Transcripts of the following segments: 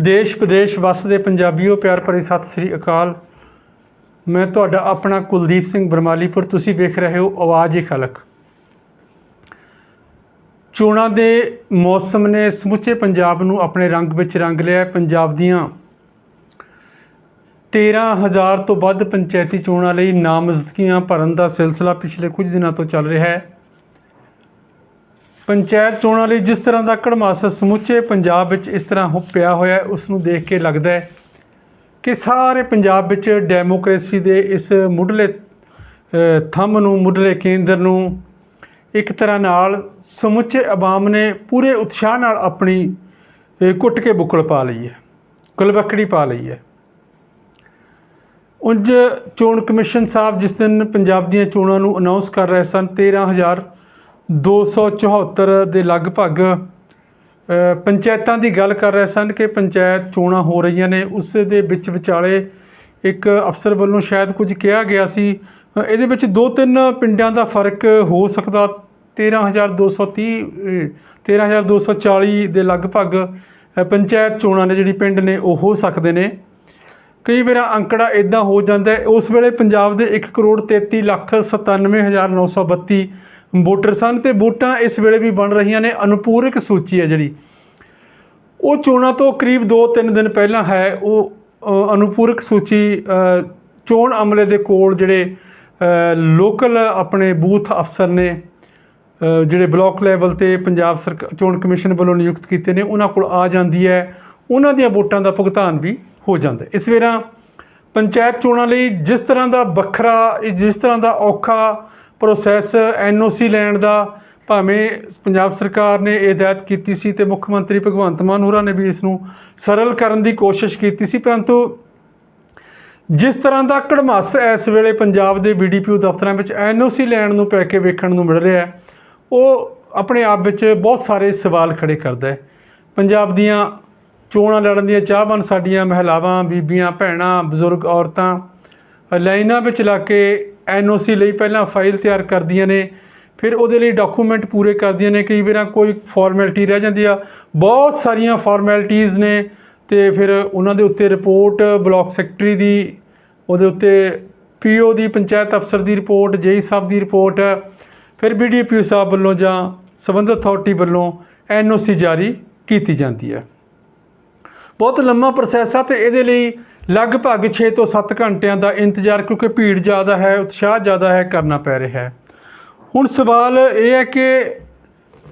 ਦੇਸ਼ ਵਿਦੇਸ਼ ਵਸਦੇ ਪੰਜਾਬੀਓ, ਪਿਆਰ ਭਰੀ ਸਤਿ ਸ੍ਰੀ ਅਕਾਲ। ਮੈਂ ਤੁਹਾਡਾ ਆਪਣਾ ਕੁਲਦੀਪ ਸਿੰਘ ਬਰਮਾਲੀਪੁਰ, ਤੁਸੀਂ ਵੇਖ ਰਹੇ ਹੋ ਆਵਾਜ਼ ਹੀ ਖਲਕ। ਚੋਣਾਂ ਦੇ ਮੌਸਮ ਨੇ ਸਮੁੱਚੇ ਪੰਜਾਬ ਨੂੰ ਆਪਣੇ ਰੰਗ ਵਿੱਚ ਰੰਗ ਲਿਆ। ਪੰਜਾਬ ਦੀਆਂ 13000 ਤੋਂ ਵੱਧ ਪੰਚਾਇਤੀ ਚੋਣਾਂ ਲਈ ਨਾਮਜ਼ਦਗੀਆਂ ਭਰਨ ਦਾ ਸਿਲਸਿਲਾ ਪਿਛਲੇ ਕੁਝ ਦਿਨਾਂ ਤੋਂ ਚੱਲ ਰਿਹਾ ਹੈ। ਪੰਚਾਇਤ ਚੋਣਾਂ ਲਈ ਜਿਸ ਤਰ੍ਹਾਂ ਦਾ ਕੜਮਾਸ ਸਮੁੱਚੇ ਪੰਜਾਬ ਵਿੱਚ ਇਸ ਤਰ੍ਹਾਂ ਹੋ, ਪਿਆ ਹੋਇਆ ਉਸ ਨੂੰ ਦੇਖ ਕੇ ਲੱਗਦਾ ਹੈ ਕਿ ਸਾਰੇ ਪੰਜਾਬ ਵਿੱਚ ਡੈਮੋਕ੍ਰੇਸੀ ਦੇ ਇਸ ਮੁੱਢਲੇ ਥੰਮ ਨੂੰ, ਮੁੱਢਲੇ ਕੇਂਦਰ ਨੂੰ ਇੱਕ ਤਰ੍ਹਾਂ ਨਾਲ ਸਮੁੱਚੇ ਆਵਾਮ ਨੇ ਪੂਰੇ ਉਤਸ਼ਾਹ ਨਾਲ ਆਪਣੀ ਕੁੱਟ ਕੇ ਬੁੱਕਲ ਪਾ ਲਈ ਹੈ, ਕੁਲਵੱਕੜੀ ਪਾ ਲਈ ਹੈ। ਉਂਝ ਚੋਣ ਕਮਿਸ਼ਨ ਸਾਹਿਬ ਜਿਸ ਦਿਨ ਪੰਜਾਬ ਦੀਆਂ ਚੋਣਾਂ ਨੂੰ ਅਨਾਉਂਸ ਕਰ ਰਹੇ ਸਨ 13274 ਦੇ ਲਗਭਗ ਪੰਚਾਇਤਾਂ ਦੀ ਗੱਲ ਕਰ ਰਹੇ ਸਨ ਕਿ ਪੰਚਾਇਤ ਚੋਣਾਂ ਹੋ ਰਹੀਆਂ ਨੇ। ਉਸ ਦੇ ਵਿੱਚ ਵਿਚਾਲੇ ਇੱਕ ਅਫਸਰ ਵੱਲੋਂ ਸ਼ਾਇਦ ਕੁਝ ਕਿਹਾ ਗਿਆ ਸੀ। ਇਹਦੇ ਵਿੱਚ ਦੋ ਤਿੰਨ ਪਿੰਡਾਂ ਦਾ ਫ਼ਰਕ ਹੋ ਸਕਦਾ। 13230 ਅ, 13240 ਦੇ ਲਗਭਗ ਪੰਚਾਇਤ ਚੋਣਾਂ ਨੇ ਜਿਹੜੀ ਪਿੰਡ ਨੇ ਉਹ ਹੋ ਸਕਦੇ ਨੇ। ਕਈ ਵਾਰ ਅੰਕੜਾ ਇਦਾਂ ਹੋ ਜਾਂਦਾ ਉਸ ਵੇਲੇ ਪੰਜਾਬ ਦੇ 1 ਕਰੋੜ 33 ਲੱਖ 97932 ਵੋਟਰ ਸਨ ਤੇ ਵੋਟਾਂ ਇਸ ਵੇਲੇ ਵੀ ਬਣ ਰਹੀਆਂ ਨੇ। ਅਨੁਪੂਰਕ ਸੂਚੀ ਹੈ ਜਿਹੜੀ। ਉਹ ਚੋਣਾਂ ਤੋਂ ਕਰੀਬ 2-3 ਦਿਨ ਪਹਿਲਾਂ ਹੈ। ਉਹ ਅਨੁਪੂਰਕ ਸੂਚੀ ਚੋਣ ਅਮਲੇ ਦੇ ਕੋਲ ਜਿਹੜੇ ਲੋਕਲ ਆਪਣੇ ਬੂਥ ਅਫਸਰ ਨੇ ਜਿਹੜੇ ਬਲਾਕ ਲੈਵਲ ਤੇ ਪੰਜਾਬ ਸਰਕਾਰ ਚੋਣ ਕਮਿਸ਼ਨ ਵੱਲੋਂ ਨਿਯੁਕਤ ਕੀਤੇ ਨੇ, ਉਹਨਾਂ ਕੋਲ ਆ ਜਾਂਦੀ ਹੈ। ਉਹਨਾਂ ਦੀਆਂ ਵੋਟਾਂ ਦਾ ਭੁਗਤਾਨ ਵੀ ਹੋ ਜਾਂਦਾ ਇਸ ਵੇਰਾ ਪੰਚਾਇਤ ਚੋਣਾਂ ਲਈ ਜਿਸ ਤਰ੍ਹਾਂ ਦਾ ਵੱਖਰਾ, ਜਿਸ ਤਰ੍ਹਾਂ ਦਾ ਔਖਾ ਪ੍ਰੋਸੈਸ ਐਨਓਸੀ ਲੈਣ ਦਾ ਭਾਵੇਂ ਪੰਜਾਬ ਸਰਕਾਰ ਨੇ ਇਹ ਹਦਾਇਤ ਕੀਤੀ ਸੀ ਤੇ ਮੁੱਖ ਮੰਤਰੀ ਭਗਵੰਤ ਮਾਨ ਹੋਰਾਂ ਨੇ ਵੀ ਇਸ ਨੂੰ ਸਰਲ ਕਰਨ ਦੀ ਕੋਸ਼ਿਸ਼ ਕੀਤੀ ਸੀ, ਪਰੰਤੂ ਜਿਸ ਤਰ੍ਹਾਂ ਦਾ ਕੜਮੱਸ ਇਸ ਵੇਲੇ ਪੰਜਾਬ ਦੇ ਬੀਡੀਪੀਓ ਦਫ਼ਤਰਾਂ ਵਿੱਚ ਐਨਓਸੀ ਲੈਣ ਨੂੰ ਪੈ ਕੇ ਵੇਖਣ ਨੂੰ ਮਿਲ ਰਿਹਾ ਹੈ, ਉਹ ਆਪਣੇ ਆਪ ਵਿੱਚ ਬਹੁਤ ਸਾਰੇ ਸਵਾਲ ਖੜੇ ਕਰਦਾ ਹੈ। ਪੰਜਾਬ ਦੀਆਂ ਚੋਣਾਂ ਲੜਨ ਦੀਆਂ ਚਾਹਵਾਨ ਸਾਡੀਆਂ ਮਹਿਲਾਵਾਂ, ਬੀਬੀਆਂ, ਭੈਣਾਂ, ਬਜ਼ੁਰਗ ਔਰਤਾਂ, ਲਾਈਨਾਂ ਵਿੱਚ ਲਾ ਕੇ ਐਨਓਸੀ ਲਈ ਪਹਿਲਾਂ ਫਾਈਲ ਤਿਆਰ ਕਰਦੀਆਂ ਨੇ, ਫਿਰ ਉਹਦੇ ਲਈ ਡਾਕੂਮੈਂਟ ਪੂਰੇ ਕਰਦੀਆਂ ਨੇ, ਕਈ ਵਾਰਾਂ ਕੋਈ ਫਾਰਮੈਲਿਟੀ ਰਹਿ ਜਾਂਦੀ ਆ। ਬਹੁਤ ਸਾਰੀਆਂ ਫਾਰਮੈਲਿਟੀਆਂ ਨੇ ਤੇ ਫਿਰ ਉਹਨਾਂ ਦੇ ਉੱਤੇ ਰਿਪੋਰਟ ਬਲਾਕ ਸੈਕਟਰੀ ਦੀ, ਉਹਦੇ ਉੱਤੇ ਪੀਓ ਦੀ, ਪੰਚਾਇਤ ਅਫਸਰ ਦੀ ਰਿਪੋਰਟ ਜੇਈ ਸਾਹਿਬ ਦੀ ਰਿਪੋਰਟ ਫਿਰ ਬੀਡੀਪੀਓ ਸਾਹਿਬ ਵੱਲੋਂ ਜਾਂ ਸੰਬੰਧਿਤ ਅਥਾਰਟੀ ਵੱਲੋਂ ਐਨਓਸੀ ਜਾਰੀ ਕੀਤੀ ਜਾਂਦੀ ਹੈ ਬਹੁਤ ਲੰਮਾ ਪ੍ਰੋਸੈਸ ਆ ਤੇ ਇਹਦੇ ਲਈ ਲਗਭਗ 6 ਤੋਂ 7 ਘੰਟਿਆਂ ਦਾ ਇੰਤਜ਼ਾਰ, ਕਿਉਂਕਿ ਭੀੜ ਜ਼ਿਆਦਾ ਹੈ, ਉਤਸ਼ਾਹ ਜ਼ਿਆਦਾ ਹੈ, ਕਰਨਾ ਪੈ ਰਿਹਾ ਹੈ। ਹੁਣ ਸਵਾਲ ਇਹ ਹੈ ਕਿ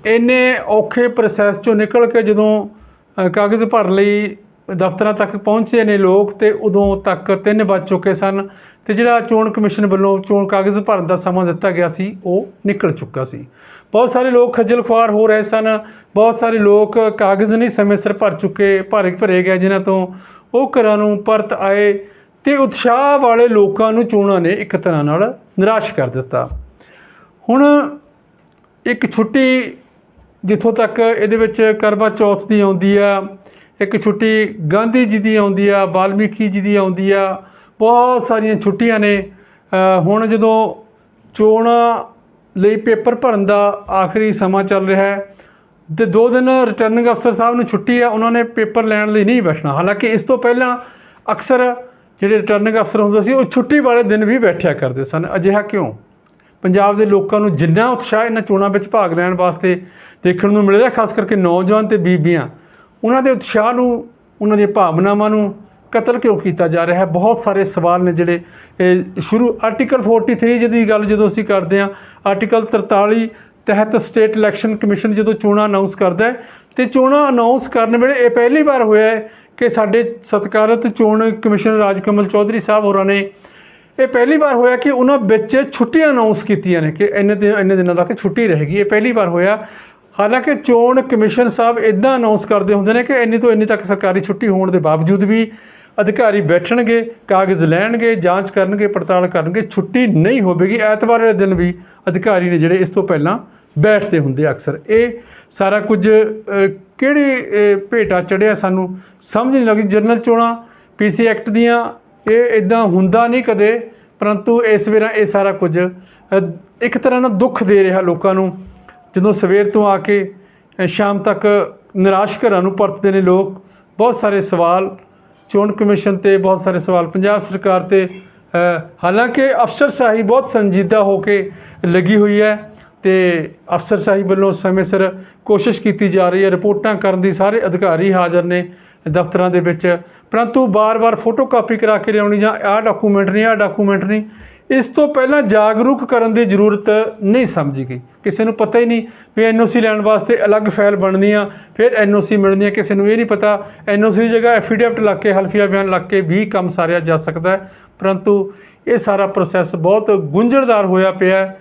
ਇੰਨੇ ਔਖੇ ਪ੍ਰੋਸੈਸ ਚੋਂ ਨਿਕਲ ਕੇ ਜਦੋਂ ਕਾਗਜ਼ ਭਰਨ ਲਈ, ਦਫ਼ਤਰਾਂ ਤੱਕ ਪਹੁੰਚੇ ਨੇ ਲੋਕ, ਤੇ ਉਦੋਂ ਤੱਕ 3 ਵੱਜ ਚੁੱਕੇ ਸਨ, ਤੇ ਜਿਹੜਾ ਚੋਣ ਕਮਿਸ਼ਨ ਵੱਲੋਂ ਚੋਣ ਕਾਗਜ਼ ਭਰਨ ਦਾ ਸਮਾਂ ਦਿੱਤਾ ਗਿਆ ਸੀ, ਉਹ ਨਿਕਲ ਚੁੱਕਾ ਸੀ। ਬਹੁਤ ਸਾਰੇ ਲੋਕ ਖੱਜਲ ਖੁਆਰ ਹੋ ਰਹੇ ਸਨ, ਬਹੁਤ ਸਾਰੇ ਲੋਕ ਕਾਗਜ਼ ਨਹੀਂ ਸਮੇਂ ਸਿਰ ਭਰ ਚੁੱਕੇ ਭਰੇ ਭਰੇ ਗਏ, ਜਿਨ੍ਹਾਂ ਤੋਂ ਉਹ ਘਰਾਂ ਨੂੰ ਪਰਤ ਆਏ ਤੇ ਉਤਸ਼ਾਹ ਵਾਲੇ ਲੋਕਾਂ ਨੂੰ ਚੋਣਾਂ ਨੇ ਇੱਕ ਤਰ੍ਹਾਂ ਨਾਲ ਨਿਰਾਸ਼ ਕਰ ਦਿੱਤਾ। ਹੁਣ ਇੱਕ ਛੁੱਟੀ ਜਿੱਥੋਂ ਤੱਕ ਇਹਦੇ ਵਿੱਚ ਕਰਵਾ ਚੌਥ ਦੀ ਆਉਂਦੀ ਆ, ਇੱਕ ਛੁੱਟੀ ਗਾਂਧੀ ਜੀ ਦੀ ਆਉਂਦੀ ਆ, ਵਾਲਮੀਕੀ ਜੀ ਦੀ ਆਉਂਦੀ ਆ, ਬਹੁਤ ਸਾਰੀਆਂ ਛੁੱਟੀਆਂ ਨੇ। ਹੁਣ ਜਦੋਂ ਚੋਣਾਂ ਲਈ ਪੇਪਰ ਭਰਨ ਦਾ ਆਖਰੀ ਸਮਾਂ ਚੱਲ ਰਿਹਾ ਹੈ ਤੇ ਦੋ ਦਿਨ ਰਿਟਰਨਿੰਗ ਅਫਸਰ ਸਾਹਿਬ ਨੂੰ ਛੁੱਟੀ ਹੈ ਉਹਨਾਂ ਨੇ ਪੇਪਰ ਲੈਣ ਲਈ ਨਹੀਂ ਬੈਠਣਾ। ਹਾਲਾਂਕਿ ਇਸ ਤੋਂ ਪਹਿਲਾਂ ਅਕਸਰ ਜਿਹੜੇ ਰਿਟਰਨਿੰਗ ਅਫਸਰ ਹੁੰਦੇ ਸੀ, ਉਹ ਛੁੱਟੀ ਵਾਲੇ ਦਿਨ ਵੀ ਬੈਠਿਆ ਕਰਦੇ ਸਨ। ਅਜਿਹਾ ਕਿਉਂ? ਪੰਜਾਬ ਦੇ ਲੋਕਾਂ ਨੂੰ ਜਿੰਨਾ ਉਤਸ਼ਾਹ ਇਹਨਾਂ ਚੋਣਾਂ ਵਿੱਚ ਭਾਗ ਲੈਣ ਵਾਸਤੇ ਦੇਖਣ ਨੂੰ ਮਿਲ ਰਿਹਾ ਖਾਸ ਕਰਕੇ ਨੌਜਵਾਨ ਤੇ ਬੀਬੀਆਂ, ਉਹਨਾਂ ਦੇ ਉਤਸ਼ਾਹ ਨੂੰ, ਉਹਨਾਂ ਦੀਆਂ ਭਾਵਨਾਵਾਂ ਨੂੰ ਕਤਲ ਕਿਉਂ ਕੀਤਾ ਜਾ ਰਿਹਾ ਹੈ? ਬਹੁਤ ਸਾਰੇ ਸਵਾਲ ਨੇ ਜਿਹੜੇ ਸ਼ੁਰੂ ਆਰਟੀਕਲ 43 ਜਿਹਦੀ ਗੱਲ ਜਦੋਂ ਅਸੀਂ ਕਰਦੇ ਹਾਂ ਆਰਟੀਕਲ 43 ਤਹਿਤ ਸਟੇਟ ਇਲੈਕਸ਼ਨ ਕਮਿਸ਼ਨ ਜਦੋਂ ਚੋਣਾਂ ਅਨਾਉਂਸ ਕਰਦਾ ਹੈ, ਤੇ ਚੋਣਾਂ ਅਨਾਉਂਸ ਕਰਨ ਵੇਲੇ ਇਹ ਪਹਿਲੀ ਵਾਰ ਹੋਇਆ ਹੈ ਕਿ ਸਾਡੇ ਸਤਿਕਾਰਤ ਚੋਣ ਕਮਿਸ਼ਨਰ ਰਾਜਕਮਲ ਚੌਧਰੀ ਸਾਹਿਬ ਹੋਰਾਂ ਨੇ ਇਹ ਪਹਿਲੀ ਵਾਰ ਹੋਇਆ ਕਿ ਉਹਨਾਂ ਵਿੱਚ ਛੁੱਟੀਆਂ ਅਨਾਉਂਸ ਕੀਤੀਆਂ ਨੇ ਕਿ ਇੰਨੇ ਦਿਨ, ਇੰਨੇ ਦਿਨਾਂ ਤੱਕ ਛੁੱਟੀ ਰਹੇਗੀ। ਇਹ ਪਹਿਲੀ ਵਾਰ ਹੋਇਆ। ਹਾਲਾਂਕਿ ਚੋਣ ਕਮਿਸ਼ਨ ਸਾਹਿਬ ਇਦਾਂ ਅਨਾਉਂਸ ਕਰਦੇ ਹੁੰਦੇ ਨੇ ਕਿ ਇੰਨੀ ਤੋਂ ਇੰਨੀ ਤੱਕ ਸਰਕਾਰੀ ਛੁੱਟੀ ਹੋਣ ਦੇ ਬਾਵਜੂਦ ਵੀ ਅਧਿਕਾਰੀ ਬੈਠਣਗੇ, ਕਾਗਜ਼ ਲੈਣਗੇ, ਜਾਂਚ ਕਰਨਗੇ, ਪੜਤਾਲ ਕਰਨਗੇ, ਛੁੱਟੀ ਨਹੀਂ ਹੋਵੇਗੀ। ਐਤਵਾਰ ਵਾਲੇ ਦਿਨ ਵੀ ਅਧਿਕਾਰੀ ਨੇ ਜਿਹੜੇ ਇਸ ਤੋਂ ਪਹਿਲਾਂ ਬੈਠਦੇ ਹੁੰਦੇ ਅਕਸਰ। ਇਹ ਸਾਰਾ ਕੁਝ ਅ, ਕਿਹੜੇ ਭੇਟਾ ਚੜਿਆ ਸਾਨੂੰ ਸਮਝ ਨਹੀਂ ਲੱਗੀ। ਜਨਰਲ ਚੋਣਾਂ ਪੀਸੀ ਐਕਟ ਦੀਆਂ ਇਹ ਇਦਾਂ ਹੁੰਦਾ ਨਹੀਂ ਕਦੇ ਪਰੰਤੂ ਇਸ ਵੇਰਾ ਇਹ ਸਾਰਾ ਕੁਝ ਇੱਕ ਤਰ੍ਹਾਂ ਨਾਲ ਦੁੱਖ ਦੇ ਰਿਹਾ ਲੋਕਾਂ ਨੂੰ। ਜਦੋਂ ਸਵੇਰ ਤੋਂ ਆ ਕੇ ਸ਼ਾਮ ਤੱਕ ਨਿਰਾਸ਼ ਘਰਾਂ ਨੂੰ ਪਰਤਦੇ ਨੇ ਲੋਕ ਬਹੁਤ ਸਾਰੇ ਸਵਾਲ ਚੋਣ ਕਮਿਸ਼ਨ ਤੇ ਬਹੁਤ ਸਾਰੇ ਸਵਾਲ ਪੰਜਾਬ ਸਰਕਾਰ ਤੇ ਅ, ਹਾਲਾਂਕਿ ਅਫਸਰਸ਼ਾਹੀ ਬਹੁਤ ਸੰਜੀਦਾ ਹੋ ਕੇ ਲੱਗੀ ਹੋਈ ਹੈ। ਤੇ ਅਫਸਰਸ਼ਾਹੀ ਵੱਲੋਂ ਸਮੇਂ ਸਿਰ ਕੋਸ਼ਿਸ਼ ਕੀਤੀ ਜਾ ਰਹੀ ਹੈ। ਰਿਪੋਰਟਾਂ ਕਰਨ ਦੀ ਸਾਰੇ ਅਧਿਕਾਰੀ ਹਾਜ਼ਰ ਨੇ ਦਫ਼ਤਰਾਂ ਦੇ ਵਿੱਚ। ਪਰੰਤੂ ਬਾਰ-ਬਾਰ ਫੋਟੋ ਕਾਪੀ ਕਰਾ ਕੇ ਲਿਆਉਣੀ ਜਾਂ ਆਹ ਡਾਕੂਮੈਂਟ ਨਹੀਂ, ਆਹ ਡਾਕੂਮੈਂਟ ਨਹੀਂ, ਇਸ ਤੋਂ ਪਹਿਲਾਂ ਜਾਗਰੂਕ ਕਰਨ ਦੀ ਜ਼ਰੂਰਤ ਨਹੀਂ ਸਮਝੀ ਗਈ। ਕਿਸੇ ਨੂੰ ਪਤਾ ਹੀ ਨਹੀਂ ਵੀ ਐਨਓਸੀ ਲੈਣ ਵਾਸਤੇ ਅਲੱਗ ਫਾਈਲ ਬਣਨੀ ਆ, ਫਿਰ ਐਨਓਸੀ ਮਿਲਣੀ ਆ, ਕਿਸੇ ਨੂੰ ਇਹ ਨਹੀਂ ਪਤਾ। ਐਨਓਸੀ ਦੀ ਜਗ੍ਹਾ ਐਫੀਡੇਵਿਟ ਲੱਗ ਕੇ, ਹਲਫੀਆ ਬਿਆਨ ਲੱਗ ਕੇ ਵੀ ਕੰਮ ਸਾਰਿਆ ਜਾ ਸਕਦਾ ਹੈ। ਪਰੰਤੂ ਇਹ ਸਾਰਾ ਪ੍ਰੋਸੈਸ ਬਹੁਤ ਗੁੰਝਲਦਾਰ ਹੋਇਆ ਪਿਆ ਹੈ।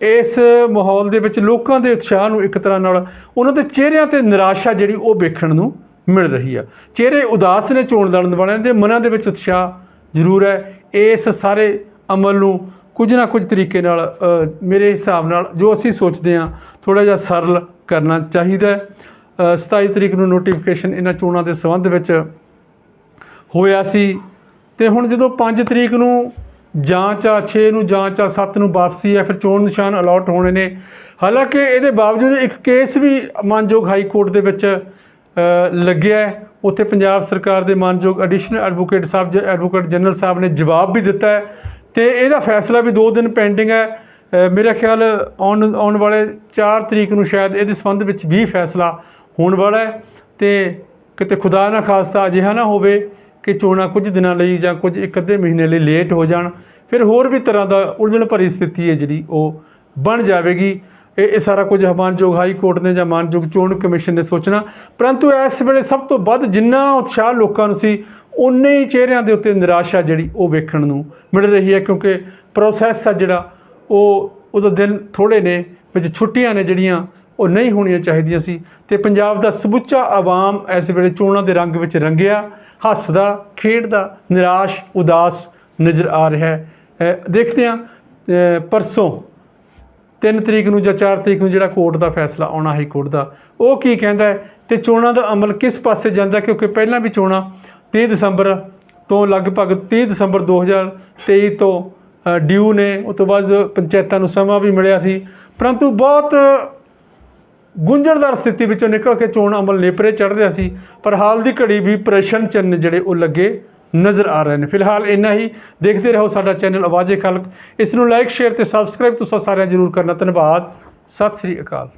ਇਸ ਮਾਹੌਲ ਦੇ ਵਿੱਚ ਲੋਕਾਂ ਦੇ ਉਤਸ਼ਾਹ ਨੂੰ ਇੱਕ ਤਰ੍ਹਾਂ ਨਾਲ ਉਹਨਾਂ ਦੇ ਚਿਹਰਿਆਂ ਤੇ ਨਿਰਾਸ਼ਾ ਜਿਹੜੀ ਉਹ ਵੇਖਣ ਨੂੰ ਮਿਲ ਰਹੀ ਆ। ਚਿਹਰੇ ਉਦਾਸ ਨੇ ਚੋਣ ਲੜਨ ਵਾਲਿਆਂ ਦੇ ਮਨਾਂ ਦੇ ਵਿੱਚ ਉਤਸ਼ਾਹ ਜ਼ਰੂਰ ਹੈ। ਇਸ ਸਾਰੇ ਅਮਲ ਨੂੰ ਕੁਝ ਨਾ ਕੁਝ ਤਰੀਕੇ ਨਾਲ ਮੇਰੇ ਹਿਸਾਬ ਨਾਲ ਜੋ ਅਸੀਂ ਸੋਚਦੇ ਹਾਂ ਥੋੜਾ ਜਿਹਾ ਸਰਲ ਕਰਨਾ ਚਾਹੀਦਾ ਹੈ। 27 ਤਰੀਕ ਨੂੰ ਨੋਟੀਫਿਕੇਸ਼ਨ ਇਹਨਾਂ ਚੋਣਾਂ ਦੇ ਸੰਬੰਧ ਵਿੱਚ ਹੋਇਆ ਸੀ। ਤੇ ਹੁਣ ਜਦੋਂ 5 ਤਰੀਕ ਨੂੰ ਜਾਂਚ ਆ 6 ਨੂੰ ਜਾਂਚ ਆ 7 ਨੂੰ ਵਾਪਸੀ ਆ, ਫਿਰ ਚੋਣ ਨਿਸ਼ਾਨ ਅਲਾਟ ਹੋਣੇ ਨੇ। ਹਾਲਾਂਕਿ ਇਹਦੇ ਬਾਵਜੂਦ ਇੱਕ ਕੇਸ ਵੀ ਮਾਨਯੋਗ ਹਾਈ ਕੋਰਟ ਦੇ ਵਿੱਚ ਲੱਗਿਆ ਉੱਥੇ ਪੰਜਾਬ ਸਰਕਾਰ ਦੇ ਮਾਨਯੋਗ ਐਡੀਸ਼ਨਲ ਐਡਵੋਕੇਟ ਸਾਹਿਬ ਜ- ਐਡਵੋਕੇਟ ਜਨਰਲ ਸਾਹਿਬ ਨੇ ਜਵਾਬ ਵੀ ਦਿੱਤਾ ਹੈ ਤੇ ਇਹਦਾ ਫੈਸਲਾ ਵੀ 2 ਦਿਨ ਪੈਂਡਿੰਗ ਹੈ। ਮੇਰਾ ਖਿਆਲ ਆਉਣ ਆਉਣ ਵਾਲੇ 4 ਤਰੀਕ ਨੂੰ ਸ਼ਾਇਦ ਇਹਦੇ ਸੰਬੰਧ ਵਿੱਚ ਵੀ ਫੈਸਲਾ ਹੋਣ ਵਾਲਾ ਹੈ ਤੇ ਕਿਤੇ ਖੁਦਾ ਨਾ ਖਾਸਤਾ ਅਜਿਹਾ ਨਾ ਹੋਵੇ ਕਿ ਚੋਣਾਂ ਕੁਝ ਦਿਨਾਂ ਲਈ ਜਾਂ ਕੁਝ ਇੱਕ ਅੱਧੇ ਮਹੀਨੇ ਲਈ ਲੇਟ ਹੋ ਜਾਣ, ਫਿਰ ਹੋਰ ਵੀ ਤਰ੍ਹਾਂ ਦਾ ਉਲਝਣ ਭਰੀ ਸਥਿਤੀ ਹੈ ਜਿਹੜੀ ਉਹ ਬਣ ਜਾਵੇਗੀ। ਇਹ ਇਹ ਸਾਰਾ ਕੁਝ ਮਾਨਯੋਗ ਹਾਈ ਕੋਰਟ ਨੇ ਜਾਂ ਮਾਨਯੋਗ ਚੋਣ ਕਮਿਸ਼ਨ ਨੇ ਸੋਚਣਾ। ਪਰੰਤੂ ਇਸ ਵੇਲੇ ਸਭ ਤੋਂ ਵੱਧ ਜਿੰਨਾ ਉਤਸ਼ਾਹ ਲੋਕਾਂ ਨੂੰ ਸੀ ਉਨੇ ਹੀ ਚਿਹਰਿਆਂ ਦੇ ਉੱਤੇ ਨਿਰਾਸ਼ਾ ਜਿਹੜੀ ਉਹ ਵੇਖਣ ਨੂੰ ਮਿਲ ਰਹੀ ਹੈ, ਕਿਉਂਕਿ ਪ੍ਰੋਸੈਸ ਆ ਜਿਹੜਾ, ਉਹ, ਉਹਦਾ ਦਿਨ ਥੋੜੇ ਨੇ, ਵਿੱਚ ਛੁੱਟੀਆਂ ਨੇ ਜਿਹੜੀਆਂ ਉਹ ਨਹੀਂ ਹੋਣੀਆਂ ਚਾਹੀਦੀਆਂ ਸੀ ਤੇ ਪੰਜਾਬ ਦਾ ਸਮੁੱਚਾ ਆਵਾਮ ਇਸ ਵੇਲੇ ਚੋਣਾਂ ਦੇ ਰੰਗ ਵਿੱਚ ਰੰਗਿਆ, ਹੱਸਦਾ, ਖੇਡਦਾ, ਨਿਰਾਸ਼, ਉਦਾਸ ਨਜ਼ਰ ਆ ਰਿਹਾ ਹੈ। ਦੇਖਦੇ ਹਾਂ ਪਰਸੋਂ 3 ਤਰੀਕ ਨੂੰ ਜਾਂ 4 ਤਰੀਕ ਨੂੰ ਜਿਹੜਾ ਕੋਰਟ ਦਾ ਫੈਸਲਾ ਆਉਣਾ ਹਾਈ ਕੋਰਟ ਦਾ, ਉਹ ਕੀ ਕਹਿੰਦਾ ਹੈ ਤੇ ਚੋਣਾਂ ਦਾ ਅਮਲ ਕਿਸ ਪਾਸੇ ਜਾਂਦਾ ਕਿਉਂਕਿ ਪਹਿਲਾਂ ਵੀ ਚੋਣਾਂ 30 ਦਸੰਬਰ ਤੋਂ ਲਗਭਗ 30 ਦਸੰਬਰ 2023 ਤੋਂ ਡਿਊ ਨੇ ਉਸ ਤੋਂ ਬਾਅਦ ਪੰਚਾਇਤਾਂ ਨੂੰ ਸਮਾਂ ਵੀ ਮਿਲਿਆ ਸੀ। ਪਰੰਤੂ ਬਹੁਤ ਗੁੰਝਲਦਾਰ ਸਥਿਤੀ ਵਿੱਚੋਂ ਨਿਕਲ ਕੇ ਚੋਣ ਅਮਲ ਨੇਪਰੇ ਚੜ ਰਿਹਾ ਸੀ, ਪਰ ਹਾਲ ਦੀ ਘੜੀ ਵੀ ਪ੍ਰਸ਼ਨ ਚਿੰਨ੍ਹ ਜਿਹੜੇ ਉਹ ਲੱਗੇ ਨਜ਼ਰ ਆ ਰਹੇ ਨੇ। ਫਿਲਹਾਲ ਇੰਨਾ ਹੀ। ਦੇਖਦੇ ਰਹੋ ਸਾਡਾ ਚੈਨਲ ਆਵਾਜ਼ੇ ਖਲਕ। ਇਸ ਨੂੰ ਲਾਈਕ, ਸ਼ੇਅਰ ਤੇ ਸਬਸਕ੍ਰਾਈਬ ਤੁਸੀਂ ਸਾਰਿਆਂ ਜਰੂਰ ਕਰਨਾ। ਧੰਨਵਾਦ। ਸਤਿ ਸ੍ਰੀ ਅਕਾਲ।